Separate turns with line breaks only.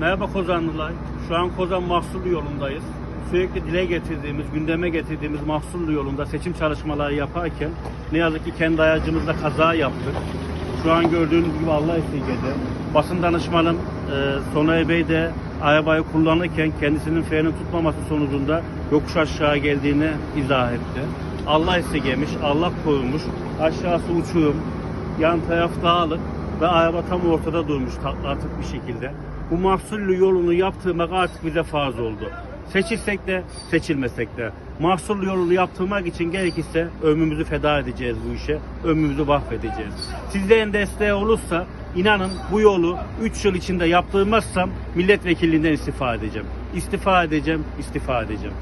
Merhaba Kozanlılar. Şu an Kozan Mahsullu yolundayız. Sürekli dile getirdiğimiz, gündeme getirdiğimiz Mahsullu yolunda seçim çalışmaları yaparken ne yazık ki kendi aracımızda kaza yaptık. Şu an gördüğünüz gibi Allah esirgedi. Basın danışmanım e, Soner Bey de arabayı kullanırken kendisinin freni tutmaması sonucunda yokuş aşağı geldiğini izah etti. Allah esirgemiş, Allah korumuş. Aşağısı uçurum, yan taraf dağlık ve araba tam ortada durmuş takla atık bir şekilde. Bu mahsullü yolunu yaptırmak artık bize farz oldu. Seçilsek de seçilmesek de. Mahsullü yolunu yaptırmak için gerekirse ömrümüzü feda edeceğiz bu işe. Ömrümüzü mahvedeceğiz. Sizlerin desteği olursa inanın bu yolu 3 yıl içinde yaptırmazsam milletvekilliğinden istifa edeceğim. İstifa edeceğim, istifa edeceğim.